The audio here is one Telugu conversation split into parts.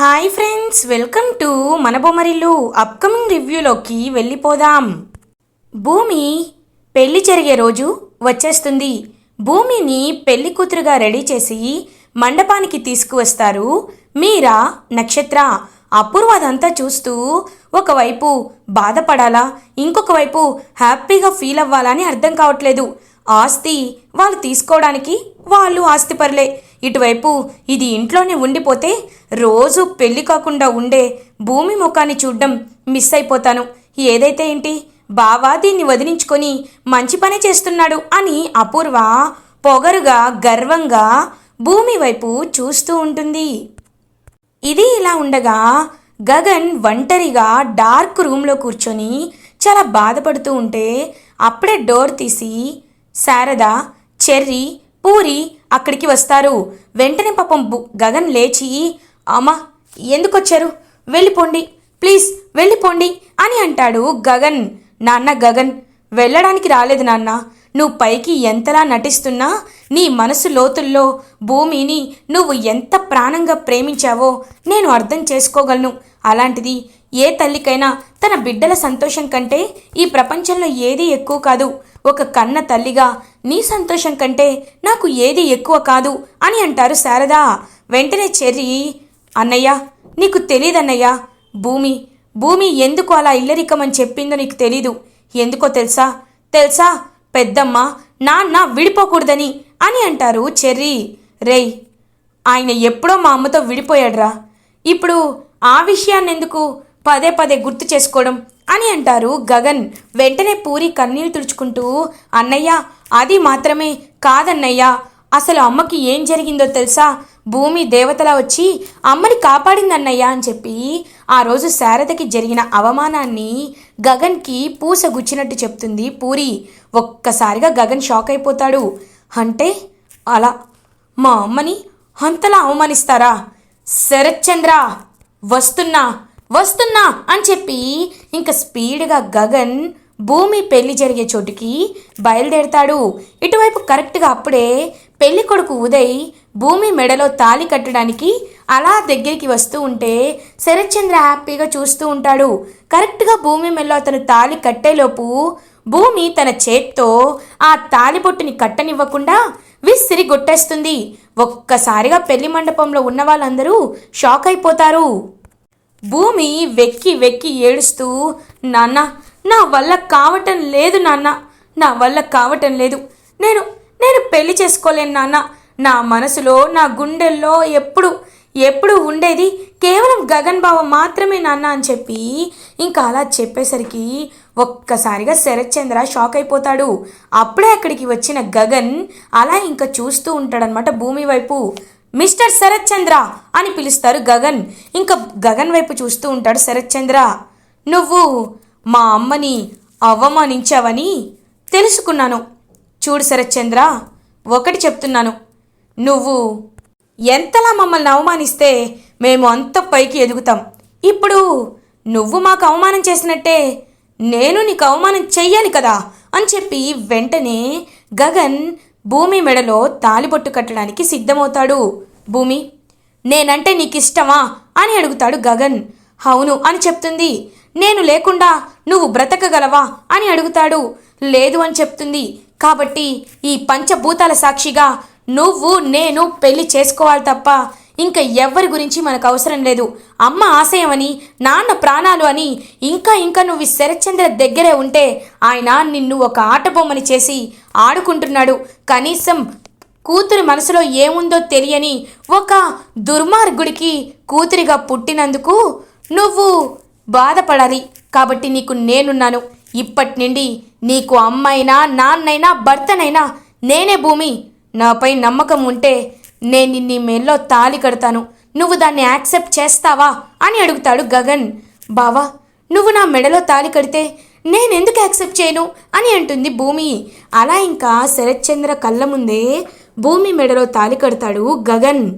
హాయ్ ఫ్రెండ్స్ వెల్కమ్ టు మన బొమ్మరిల్లు అప్కమింగ్ రివ్యూలోకి వెళ్ళిపోదాం. భూమి పెళ్ళి జరిగే రోజు వచ్చేస్తుంది. భూమిని పెళ్ళి కూతురుగా రెడీ చేసి మండపానికి తీసుకువస్తారు మీరా నక్షత్ర. అపూర్వదంతా చూస్తూ ఒకవైపు బాధపడాలా ఇంకొక వైపు హ్యాపీగా ఫీల్ అవ్వాలా అని అర్థం కావట్లేదు. ఆస్తి వాళ్ళు తీసుకోవడానికి వాళ్ళు ఆస్తిపరులే. ఇటువైపు ఇది ఇంట్లోనే ఉండిపోతే రోజు పెళ్ళి కాకుండా ఉండే భూమి ముఖాన్ని చూడ్డం మిస్ అయిపోతాను. ఏదైతే ఏంటి? బావా దీన్ని వదిలించుకొని మంచి పనే చేస్తున్నాడు అని అపూర్వ పొగరుగా గర్వంగా భూమి వైపు చూస్తూ ఉంటుంది. ఇది ఇలా ఉండగా గగన్ ఒంటరిగా డార్క్ రూమ్లో కూర్చొని చాలా బాధపడుతూ ఉంటే అప్పుడే డోర్ తీసి శారద చెర్రి పూరి అక్కడికి వస్తారు. వెంటనే పాపం గగన్ లేచి అమ్మా ఎందుకొచ్చారు? వెళ్ళిపోండి. ప్లీజ్ వెళ్ళిపోండి అని అంటాడు గగన్. నాన్న గగన్ వెళ్ళడానికి రాలేదు నాన్న. నువ్వు పైకి ఎంతలా నటిస్తున్నా నీ మనసు లోతుల్లో భూమిని నువ్వు ఎంత ప్రాణంగా ప్రేమించావో నేను అర్థం చేసుకోగలను. అలాంటిది ఏ తల్లికైనా తన బిడ్డల సంతోషం కంటే ఈ ప్రపంచంలో ఏది ఎక్కువ కాదు. ఒక కన్న తల్లిగా నీ సంతోషం కంటే నాకు ఏది ఎక్కువ కాదు అని అంటారు శారదా. వెంటనే చెర్రి అన్నయ్య నీకు తెలియదన్నయ్య భూమి భూమి ఎందుకు అలా ఇల్లరికమని చెప్పిందో నీకు తెలీదు. ఎందుకో తెలుసా? తెలుసా? పెద్దమ్మ నాన్న విడిపోకూడదని అని అంటారు చెర్రి. రేయ్ ఆయన ఎప్పుడో మా అమ్మతో విడిపోయాడురా. ఇప్పుడు ఆ విషయాన్ని ఎందుకు పదే పదే గుర్తు చేసుకోవడం? అని అంటారు గగన్. వెంటనే పూరి కన్నీళ్ళు తుడుచుకుంటూ అన్నయ్య అది మాత్రమే కాదన్నయ్య. అసలు అమ్మకి ఏం జరిగిందో తెలుసా? భూమి దేవతలా వచ్చి అమ్మని కాపాడిందన్నయ్య అని చెప్పి ఆ రోజు శారదకి జరిగిన అవమానాన్ని గగన్కి పూస గుచ్చినట్టు చెప్తుంది పూరి. ఒక్కసారిగా గగన్ షాక్ అయిపోతాడు. అంటే అలా మా అమ్మని అంతలా అవమానిస్తారా? శరత్చంద్ర వస్తున్నా. వస్తున్నా అని చెప్పి ఇంకా స్పీడ్గా గగన్ భూమి పెళ్ళి జరిగే చోటుకి బయలుదేరతాడు. ఇటువైపు కరెక్ట్గా అప్పుడే పెళ్ళి కొడుకు ఉదయ్ భూమి మెడలో తాళి కట్టడానికి అలా దగ్గరికి వస్తూ ఉంటే శరత్చంద్ర హ్యాపీగా చూస్తూ ఉంటాడు. కరెక్ట్గా భూమి మెడలో అతను తాళి కట్టేలోపు భూమి తన చేత్తో ఆ తాలిబొట్టుని కట్టనివ్వకుండా విసిరి గొట్టేస్తుంది. ఒక్కసారిగా పెళ్ళి మండపంలో ఉన్న వాళ్ళందరూ షాక్ అయిపోతారు. భూమి వెక్కి వెక్కి ఏడుస్తూ నాన్న నా వల్ల కావటం లేదు నాన్న నా వల్ల కావటం లేదు. నేను నేను పెళ్ళి చేసుకోలేను నాన్న. నా మనసులో నా గుండెల్లో ఎప్పుడు ఎప్పుడు ఉండేది కేవలం గగన్ బావ మాత్రమే నాన్న అని చెప్పి ఇంకా అలా చెప్పేసరికి ఒక్కసారిగా శరత్చంద్ర షాక్ అయిపోతాడు. అప్పుడే అక్కడికి వచ్చిన గగన్ అలా ఇంకా చూస్తూ ఉంటాడనమాట భూమి వైపు. మిస్టర్ శరత్చంద్ర అని పిలుస్తారు గగన్. ఇంకా గగన్ వైపు చూస్తూ ఉంటాడు శరత్చంద్ర. నువ్వు మా అమ్మని అవమానించావని తెలుసుకున్నాను. చూడు శరత్చంద్ర ఒకటి చెప్తున్నాను. నువ్వు ఎంతలా మమ్మల్ని అవమానిస్తే మేము అంత పైకి ఎదుగుతాం. ఇప్పుడు నువ్వు మాకు అవమానం చేసినట్టే నేను నీకు అవమానం చెయ్యాలి కదా అని చెప్పి వెంటనే గగన్ భూమి మెడలో తాలిబొట్టు కట్టడానికి సిద్ధమవుతాడు. భూమి నేనంటే నీకు ఇష్టమా అని అడుగుతాడు గగన్. అవును అని చెప్తుంది. నేను లేకుండా నువ్వు బ్రతకగలవా? అని అడుగుతాడు. లేదు అని చెప్తుంది. కాబట్టి ఈ పంచభూతాల సాక్షిగా నువ్వు నేను పెళ్ళి చేసుకోవాలి తప్ప ఇంకా ఎవరి గురించి మనకు అవసరం లేదు. అమ్మ ఆశయం అని నాన్న ప్రాణాలు అని ఇంకా ఇంకా నువ్వు శరచంద్ర శరత్చంద్ర దగ్గరే ఉంటే ఆయన నిన్ను ఒక ఆట బొమ్మని చేసి ఆడుకుంటున్నాడు. కనీసం కూతురి మనసులో ఏముందో తెలియని ఒక దుర్మార్గుడికి కూతురిగా పుట్టినందుకు నువ్వు బాధపడాలి. కాబట్టి నీకు నేనున్నాను. ఇప్పటి నుండి నీకు అమ్మైనా నాన్నైనా భర్తనైనా నేనే భూమి. నాపై నమ్మకం ఉంటే నేను నీ మెల్లో తాళి కడతాను. నువ్వు దాన్ని యాక్సెప్ట్ చేస్తావా అని అడుగుతాడు గగన్. బావా నువ్వు నా మెడలో తాళి కడితే నేను ఎందుకు యాక్సెప్ట్ చేయను? అని అంటుంది భూమి. అలా ఇంకా శరత్చంద్ర కళ్ళ ముందే భూమి మెడలో తాళి కడతాడు గగన్.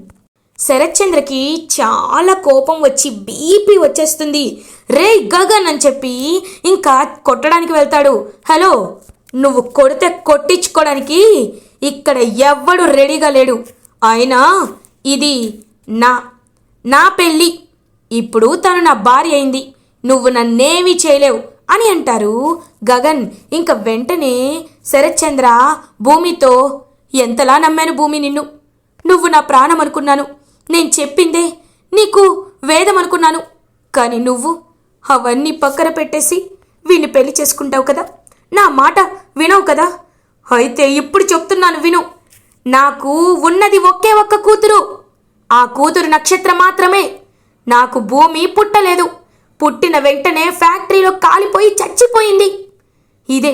శరత్చంద్రకి చాలా కోపం వచ్చి బీపీ వచ్చేస్తుంది. రే గగన్ అని చెప్పి ఇంకా కొట్టడానికి వెళ్తాడు. హలో నువ్వు కొడితే కొట్టించుకోవడానికి ఇక్కడ ఎవ్వడు రెడీగా లేడు. అయినా ఇది నా నా పెళ్ళి. ఇప్పుడు తను నా భార్య అయింది. నువ్వు నన్నేమీ చేయలేవు. అని అంటారు. గగన్ ఇంక వెంటనే శరత్చంద్ర భూమితో ఎంతలా నమ్మాను భూమి నిన్ను? నువ్వు నా ప్రాణం అనుకున్నాను నేను చెప్పిందే నీకు వేదం అనుకున్నాను కానీ నువ్వు అవన్నీ పక్కన పెట్టేసి వీణ్ణి పెళ్ళి చేసుకుంటావు కదా? నా మాట వినవు కదా? అయితే ఇప్పుడు చెప్తున్నాను విను. నాకు ఉన్నది ఒకే ఒక్క కూతురు. ఆ కూతురు నక్షత్రం మాత్రమే. నాకు భూమి పుట్టలేదు. పుట్టిన వెంటనే ఫ్యాక్టరీలో కాలిపోయి చచ్చిపోయింది. ఇదే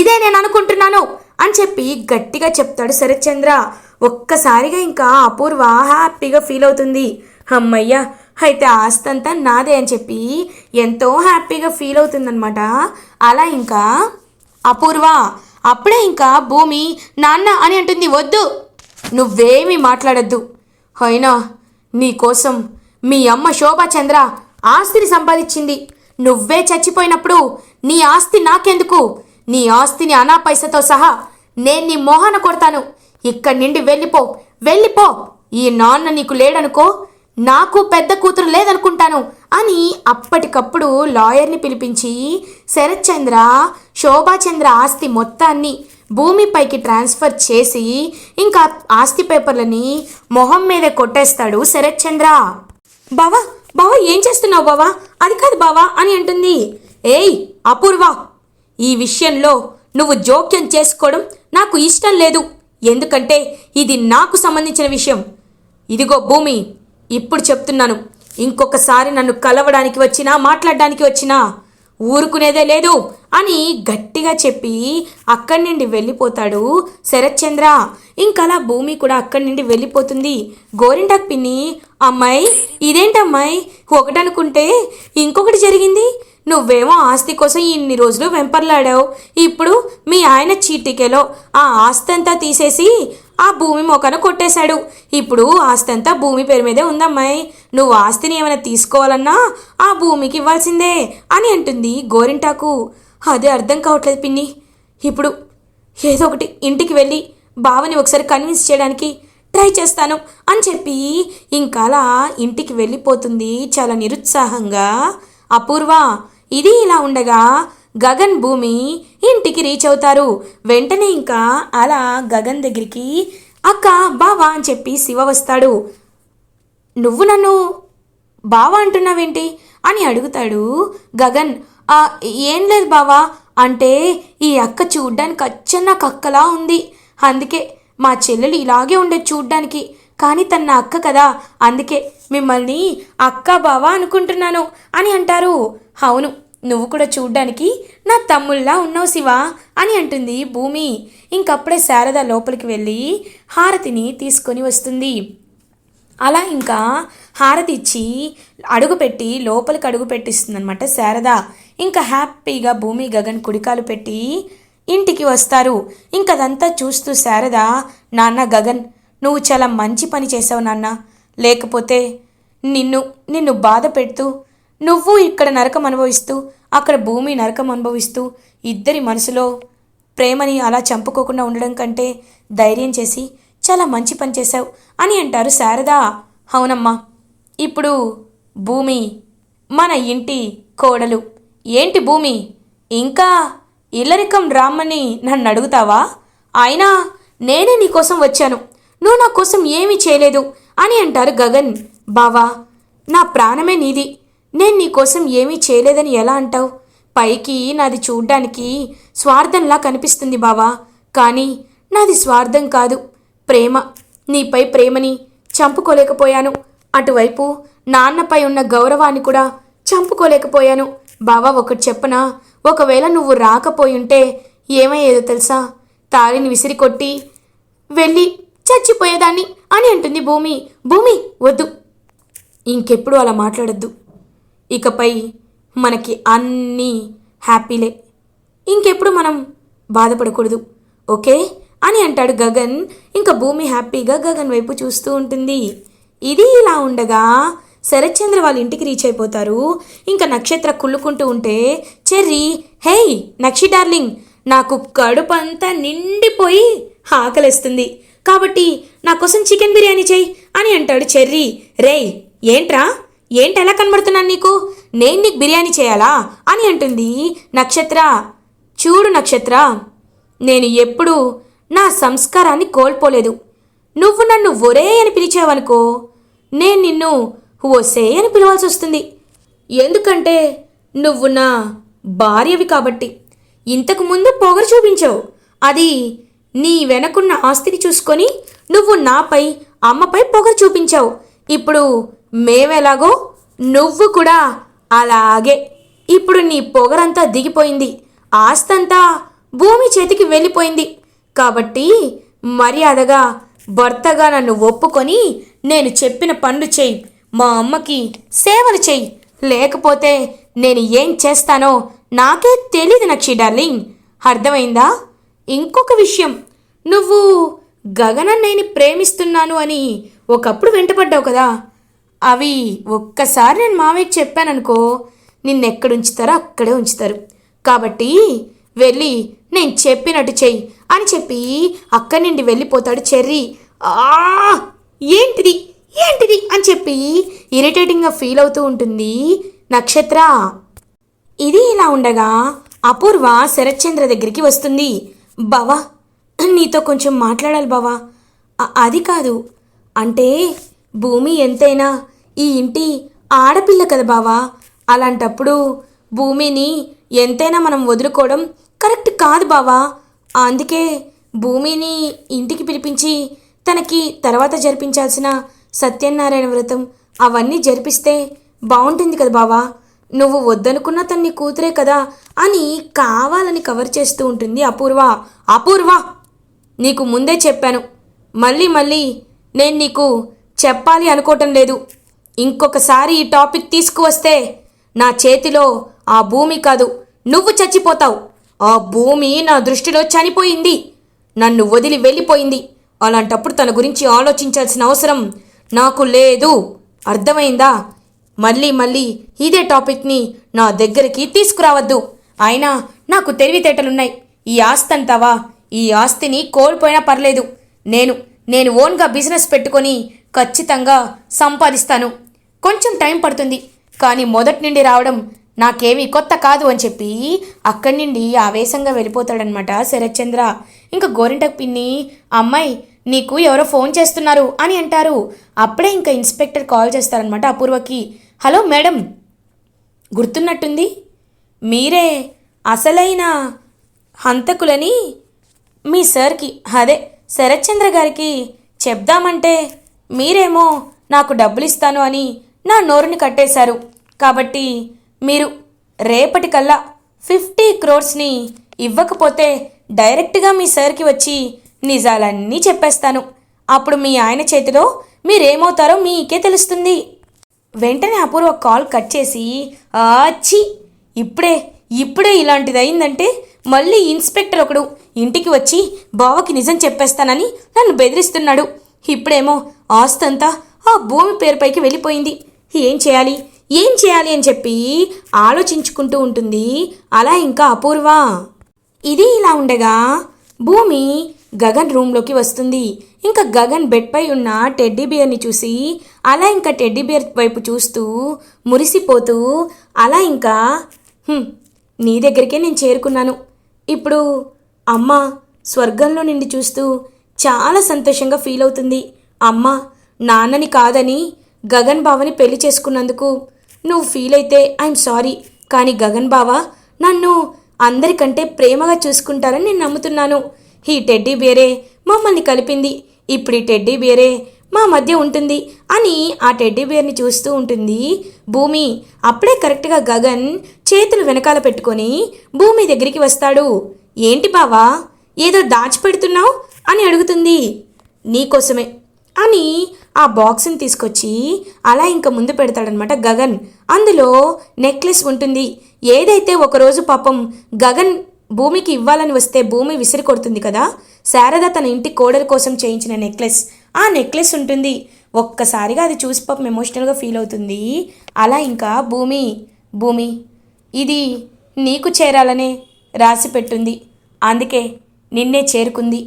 ఇదే నేను అనుకుంటున్నాను అని చెప్పి గట్టిగా చెప్తాడు శరత్చంద్ర. ఒక్కసారిగా ఇంకా అపూర్వ హ్యాపీగా ఫీల్ అవుతుంది. అమ్మయ్య అయితే ఆస్తంతా నాదే అని చెప్పి ఎంతో హ్యాపీగా ఫీల్ అవుతుందన్నమాట. అలా ఇంకా అపూర్వ అప్పుడే ఇంకా భూమి నాన్న అని అంటుంది వద్దు నువ్వేమీ మాట్లాడద్దు. అయినా నీకోసం మీ అమ్మ శోభాచంద్ర ఆస్తిని సంపాదించింది. నువ్వే చచ్చిపోయినప్పుడు నీ ఆస్తి నాకెందుకు? నీ ఆస్తిని అనా పైసతో సహా నేను నీ మొహాన కొడతాను. ఇక్కడి నుండి వెళ్ళిపో. వెళ్ళిపో. ఈ నాన్న నీకు లేడనుకో నాకు పెద్ద కూతురు లేదనుకుంటాను అని అప్పటికప్పుడు లాయర్ని పిలిపించి శరత్చంద్ర శోభాచంద్ర ఆస్తి మొత్తాన్ని భూమిపైకి ట్రాన్స్ఫర్ చేసి ఇంకా ఆస్తి పేపర్లని మొహం మీదే కొట్టేస్తాడు శరత్చంద్ర. బావా బావా ఏం చేస్తున్నావు బావా? అది కాదు బావా అని అంటుంది. ఏయ్ అపూర్వ ఈ విషయంలో నువ్వు జోక్యం చేసుకోవడం నాకు ఇష్టం లేదు. ఎందుకంటే ఇది నాకు సంబంధించిన విషయం. ఇదిగో భూమి ఇప్పుడు చెప్తున్నాను. ఇంకొకసారి నన్ను కలవడానికి వచ్చినా మాట్లాడడానికి వచ్చినా ఊరుకునేదే లేదు అని గట్టిగా చెప్పి అక్కడి నుండి వెళ్ళిపోతాడు శరత్చంద్ర. ఇంకలా భూమి కూడా అక్కడి నుండి వెళ్ళిపోతుంది. గోరింటాక్ పిన్ని అమ్మాయి ఇదేంటమ్మాయి? ఒకటనుకుంటే ఇంకొకటి జరిగింది. నువ్వేమో ఆస్తి కోసం ఇన్ని రోజులు వెంపర్లాడావు. ఇప్పుడు మీ ఆయన చీటికెలో ఆ ఆస్తి అంతా తీసేసి ఆ భూమి మొక్కను కొట్టేశాడు. ఇప్పుడు ఆస్తి అంతా భూమి పేరు మీదే ఉందమ్మాయి. నువ్వు ఆస్తిని ఏమైనా తీసుకోవాలన్నా ఆ భూమికి ఇవ్వాల్సిందే అని అంటుంది గోరింటాకు. అదే అర్థం కావట్లేదు పిన్ని. ఇప్పుడు ఏదో ఒకటి ఇంటికి వెళ్ళి బావని ఒకసారి కన్విన్స్ చేయడానికి ట్రై చేస్తాను అని చెప్పి ఇంకలా ఇంటికి వెళ్ళిపోతుంది చాలా నిరుత్సాహంగా. అపూర్వ ఇది ఇలా ఉండగా గగన్ భూమి ఇంటికి రీచ్ అవుతారు. వెంటనే ఇంకా అలా గగన్ దగ్గరికి అక్క బావా అని చెప్పి శివ వస్తాడు. నువ్వు నన్ను బావా అంటున్నావేంటి? అని అడుగుతాడు గగన్. ఏం లేదు బావా అంటే ఈ అక్క చూడ్డానికి అచ్చన్న కక్కలా ఉంది. అందుకే మా చెల్లెలు ఇలాగే ఉండే చూడ్డానికి. కానీ తన నా అక్క కదా అందుకే మిమ్మల్ని అక్క బావా అనుకుంటున్నాను అని అంటారు. అవును నువ్వు కూడా చూడ్డానికి నా తమ్ముళ్ళలా ఉన్నావు శివా అని అంటుంది భూమి. ఇంకప్పుడే శారద లోపలికి వెళ్ళి హారతిని తీసుకొని వస్తుంది. అలా ఇంకా హారతి ఇచ్చి అడుగుపెట్టి లోపలికి అడుగు పెట్టిస్తుంది అనమాట శారద. ఇంకా హ్యాపీగా భూమి గగన్ కుడికాలు పెట్టి ఇంటికి వస్తారు. ఇంక అదంతా చూస్తూ శారద నాన్న గగన్ నువ్వు చాలా మంచి పని చేసావు నాన్న. లేకపోతే నిన్ను నిన్ను బాధ పెడుతూ నువ్వు ఇక్కడ నరకం అనుభవిస్తూ అక్కడ భూమి నరకం అనుభవిస్తూ ఇద్దరి మనసులో ప్రేమని అలా చంపుకోకుండా ఉండడం కంటే ధైర్యం చేసి చాలా మంచి పని చేశావు అని అంటారు శారదా. అవునమ్మా. ఇప్పుడు భూమి మన ఇంటి కోడలు. ఏంటి భూమి? ఇంకా ఇల్లరికం రామ్మని నన్ను అడుగుతావా? అయినా నేనే నీకోసం వచ్చాను. నువ్వు నా కోసం ఏమీ చేయలేదు అని అంటారు గగన్. బావా నా ప్రాణమే నీది. నేను నీకోసం ఏమీ చేయలేదని ఎలా అంటావు? పైకి నాది చూడ్డానికి స్వార్థంలా కనిపిస్తుంది బావా. కానీ నాది స్వార్థం కాదు. ప్రేమ నీపై ప్రేమని చంపుకోలేకపోయాను. అటువైపు నాన్నపై ఉన్న గౌరవాన్ని కూడా చంపుకోలేకపోయాను. బావా ఒకటి చెప్పనా? ఒకవేళ నువ్వు రాకపోయుంటే ఏమయ్యేదో తెలుసా? తాళిని విసిరి కొట్టి వెళ్ళి చచ్చిపోయేదాన్ని అని అంటుంది భూమి. భూమి వద్దు. ఇంకెప్పుడు అలా మాట్లాడద్దు. ఇకపై మనకి అన్నీ హ్యాపీలే. ఇంకెప్పుడు మనం బాధపడకూడదు. ఓకే? అని అంటాడు గగన్. ఇంకా భూమి హ్యాపీగా గగన్ వైపు చూస్తూ ఉంటుంది. ఇది ఇలా ఉండగా శరత్చంద్ర వాళ్ళ ఇంటికి రీచ్ అయిపోతారు. ఇంకా నక్షత్ర కుళ్ళుకుంటూ ఉంటే చెర్రీ హేయ్ నక్షి డార్లింగ్ నాకు కడుపు అంతా నిండిపోయి ఆకలిస్తుంది. కాబట్టి నా కోసం చికెన్ బిర్యానీ చెయ్యి అని అంటాడు చెర్రీ. రేయ్ ఏంట్రా? ఏంటి ఎలా కనబడుతున్నాను నీకు? నేను నీకు బిర్యానీ చేయాలా? అని అంటుంది నక్షత్ర. చూడు నక్షత్ర నేను ఎప్పుడూ నా సంస్కారాన్ని కోల్పోలేదు. నువ్వు నన్ను ఒరే అని పిలిచావనుకో నేను నిన్ను ఓసే అని పిలవాల్సి వస్తుంది. ఎందుకంటే నువ్వు నా భార్యవి కాబట్టి. ఇంతకుముందు పొగరు చూపించావు. అది నీ వెనకున్న ఆస్తిని చూసుకొని నువ్వు నాపై అమ్మపై పొగరు చూపించావు. ఇప్పుడు మేమెలాగో నువ్వు కూడా అలాగే. ఇప్పుడు నీ పొగరంతా దిగిపోయింది. ఆస్తంతా భూమి చేతికి వెళ్ళిపోయింది. కాబట్టి మర్యాదగా భర్తగా నన్ను ఒప్పుకొని నేను చెప్పిన పనులు చెయ్యి మా అమ్మకి సేవలు చెయ్యి లేకపోతే నేను ఏం చేస్తానో నాకే తెలియదు నక్షి డార్లింగ్. అర్థమైందా? ఇంకొక విషయం. నువ్వు గగనన్నయ్యని ప్రేమిస్తున్నాను అని ఒకప్పుడు వెంటపడ్డావు కదా. అవి ఒక్కసారి నేను మామయ్యకి చెప్పాననుకో నిన్నెక్కడ ఉంచుతారో అక్కడే ఉంచుతారు. కాబట్టి వెళ్ళి నేను చెప్పినట్టు చెయ్యి అని చెప్పి అక్కడి నుండి వెళ్ళిపోతాడు చెర్రీ. ఆ ఏంటిది? ఏంటిది? అని చెప్పి ఇరిటేటింగ్గా ఫీల్ అవుతూ ఉంటుంది నక్షత్ర. ఇది ఇలా ఉండగా అపూర్వ శరత్చంద్ర దగ్గరికి వస్తుంది. బావా నీతో కొంచెం మాట్లాడాలి బావా. అది కాదు. అంటే భూమి ఎంతైనా ఈ ఇంటి ఆడపిల్ల కదా బావా? అలాంటప్పుడు భూమిని ఎంతైనా మనం వదులుకోవడం కరెక్ట్ కాదు బావా. అందుకే భూమిని ఇంటికి పిలిపించి తనకి తర్వాత జరిపించాల్సిన సత్యనారాయణ వ్రతం అవన్నీ జరిపిస్తే బాగుంటుంది కదా బావా. నువ్వు వద్దనుకున్న తన్ని కూతురే కదా అని కావాలని కవర్ చేస్తూ ఉంటుంది అపూర్వ. అపూర్వ నీకు ముందే చెప్పాను. మళ్ళీ మళ్ళీ నేను నీకు చెప్పాలి అనుకోవటం లేదు. ఇంకొకసారి ఈ టాపిక్ తీసుకువస్తే నా చేతిలో ఆ భూమి కాదు. నువ్వు చచ్చిపోతావు. ఆ భూమి నా దృష్టిలో చనిపోయింది. నన్ను వదిలి వెళ్ళిపోయింది. అలాంటప్పుడు తన గురించి ఆలోచించాల్సిన అవసరం నాకు లేదు. అర్థమైందా? మళ్ళీ మళ్ళీ ఇదే టాపిక్ని నా దగ్గరికి తీసుకురావద్దు. అయినా నాకు తెలివితేటలున్నాయి. ఈ ఆస్తి అంటావా? ఈ ఆస్తిని కోల్పోయినా పర్లేదు. నేను నేను ఓన్గా బిజినెస్ పెట్టుకొని ఖచ్చితంగా సంపాదిస్తాను. కొంచెం టైం పడుతుంది కానీ మొదటి నుండి రావడం నాకేమీ కొత్త కాదు అని చెప్పి అక్కడి నుండి ఆవేశంగా వెళ్ళిపోతాడనమాట శరత్చంద్ర. ఇంకా గోరింట పిన్ని అమ్మాయి నీకు ఎవరో ఫోన్ చేస్తున్నారు అని అంటారు. అప్పుడే ఇంకా ఇన్స్పెక్టర్ కాల్ చేస్తారనమాట అపూర్వకి. Hello madam గుర్తున్నట్టుంది? మీరే అసలైన హంతకులని? మీ సార్కి అదే శరత్చంద్ర గారికి చెప్దామంటే మీరేమో నాకు డబ్బులిస్తాను అని నా నోరుని కట్టేశారు. కాబట్టి మీరు రేపటికల్లా ఫిఫ్టీ క్రోర్స్ని ఇవ్వకపోతే డైరెక్ట్గా మీ సార్కి వచ్చి నిజాలన్నీ చెప్పేస్తాను. అప్పుడు మీ ఆయన చేతిలో మీరేమవుతారో మీకే తెలుస్తుంది. వెంటనే అపూర్వ కాల్ కట్ చేసి ఆచి ఇప్పుడే ఇప్పుడే ఇలాంటిది అయిందంటే మళ్ళీ ఇన్స్పెక్టర్ ఒకడు ఇంటికి వచ్చి బావకి నిజం చెప్పేస్తానని నన్ను బెదిరిస్తున్నాడు. ఇప్పుడేమో ఆస్తంతా ఆ భూమి పేరుపైకి వెళ్ళిపోయింది. ఏం చేయాలి? ఏం చేయాలి అని చెప్పి ఆలోచించుకుంటూ ఉంటుంది. అలా ఇంకా అపూర్వ. ఇది ఇలా ఉండగా భూమి గగన్ రూమ్లోకి వస్తుంది. ఇంకా గగన్ బెడ్పై ఉన్న టెడ్డీ బియర్ని చూసి అలా ఇంకా టెడ్డీ బియర్ వైపు చూస్తూ మురిసిపోతూ అలా ఇంకా నీ దగ్గరికే నేను చేరుకున్నాను. ఇప్పుడు అమ్మ స్వర్గంలో నిండి చూస్తూ చాలా సంతోషంగా ఫీల్ అవుతుంది. అమ్మ నాన్నని కాదని గగన్ బావని పెళ్ళి చేసుకున్నందుకు నువ్వు ఫీల్ అయితే ఐఎమ్ సారీ. కానీ గగన్ బావ నన్ను అందరికంటే ప్రేమగా చూసుకుంటారని నేను నమ్ముతున్నాను. ఈ టెడ్డీ బేరే మమ్మల్ని కలిపింది. ఇప్పుడు ఈ టెడ్డీ బేరే మా మధ్య ఉంటుంది అని ఆ టెడ్డీ బేర్ని చూస్తూ ఉంటుంది. భూమి అప్పుడే కరెక్ట్గా గగన్ చేతులు వెనకాల పెట్టుకొని భూమి దగ్గరికి వస్తాడు. ఏంటి బావా ఏదో దాచిపెడుతున్నావు? అని అడుగుతుంది. నీకోసమే అని ఆ బాక్స్ని తీసుకొచ్చి అలా ఇంకా ముందు పెడతాడనమాట గగన్. అందులో నెక్లెస్ ఉంటుంది. ఏదైతే ఒకరోజు పాపం గగన్ భూమికి ఇవ్వాలని వస్తే భూమి విసిరి కొడుతుంది కదా శారద తన ఇంటి కోడల కోసం చేయించిన నెక్లెస్. ఆ నెక్లెస్ ఉంటుంది. ఒక్కసారిగా అది చూసి పాపం ఎమోషనల్గా ఫీల్ అవుతుంది. అలా ఇంకా భూమి భూమి ఇది నీకు చేరాలనే రాసి పెట్టుంది. అందుకే నిన్నే చేరుకుంది.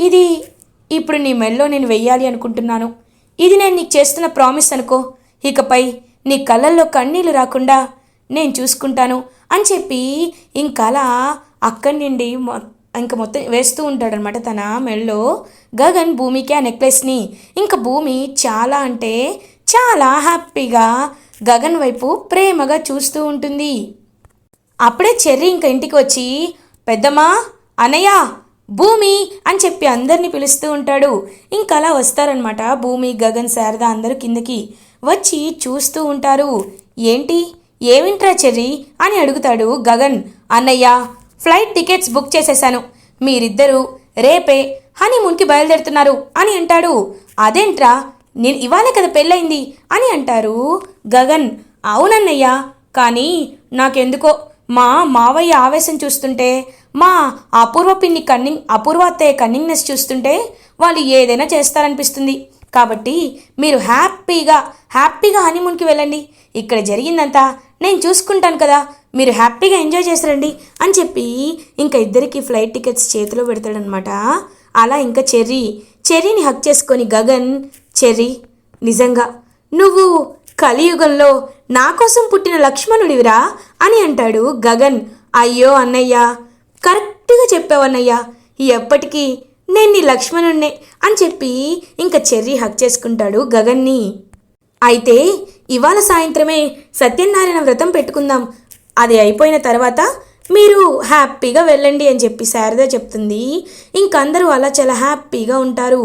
ఇది ఇప్పుడు నీ మెల్లో నేను వెయ్యాలి అనుకుంటున్నాను. ఇది నేను నీకు చేస్తున్న ప్రామిస్ అనుకో. ఇకపై నీ కళ్ళల్లో కన్నీళ్ళు రాకుండా నేను చూసుకుంటాను అని చెప్పి ఇంకలా అక్కడి నుండి మొ- ఇంక మొత్తం వేస్తూ ఉంటాడనమాట తన మెడలో గగన్ భూమికి ఆ నెక్లెస్ని ఇంకా భూమి చాలా అంటే చాలా హ్యాపీగా గగన్ వైపు ప్రేమగా చూస్తూ ఉంటుంది. అప్పుడే చెర్రీ ఇంక ఇంటికి వచ్చి పెద్దమ్మా అనయ్య భూమి అని చెప్పి అందరినీ పిలుస్తూ ఉంటాడు. ఇంకా అలా వస్తారనమాట భూమి గగన్ శారద అందరూ కిందకి వచ్చి చూస్తూ ఉంటారు. ఏంటి? ఏమింట్రా చెర్రీ? అని అడుగుతాడు గగన్. అన్నయ్య ఫ్లైట్ టికెట్స్ బుక్ చేసేశాను. మీరిద్దరూ రేపే హనీమూన్కి బయలుదేరుతున్నారు అని అంటాడు. అదేంట్రా? నేను ఇవాళే కదా పెళ్ళయింది అని అంటారు గగన్. అవునన్నయ్య కానీ నాకెందుకో మా మావయ్య ఆవేశం చూస్తుంటే మా అపూర్వ పిన్ని కన్నింగ్ అపూర్వ అత్తయ్య కన్నింగ్నెస్ చూస్తుంటే వాళ్ళు ఏదైనా చేస్తారనిపిస్తుంది. కాబట్టి మీరు హ్యాపీగా హ్యాపీగా హనీమూన్కి వెళ్ళండి. ఇక్కడ జరిగిందంతా నేను చూసుకుంటాను కదా. మీరు హ్యాపీగా ఎంజాయ్ చేసిరండి అని చెప్పి ఇంకా ఇద్దరికి ఫ్లైట్ టికెట్స్ చేతిలో పెడతాడనమాట. అలా ఇంకా చెర్రీ చెర్రీని హక్ చేసుకొని గగన్ చెర్రీ నిజంగా నువ్వు కలియుగంలో నా కోసం పుట్టిన లక్ష్మణుడివిరా అని అంటాడు గగన్. అయ్యో అన్నయ్య కరెక్ట్గా చెప్పావన్నయ్య ఎప్పటికీ నేను నీ లక్ష్మణుణ్ణే అని చెప్పి ఇంకా చెర్రీ హక్ చేసుకుంటాడు గగన్ని. అయితే ఇవాళ సాయంత్రమే సత్యనారాయణ వ్రతం పెట్టుకుందాం. అది అయిపోయిన తర్వాత మీరు హ్యాపీగా వెళ్ళండి అని చెప్పి శారద చెప్తుంది. ఇంకందరూ అలా చాలా హ్యాపీగా ఉంటారు.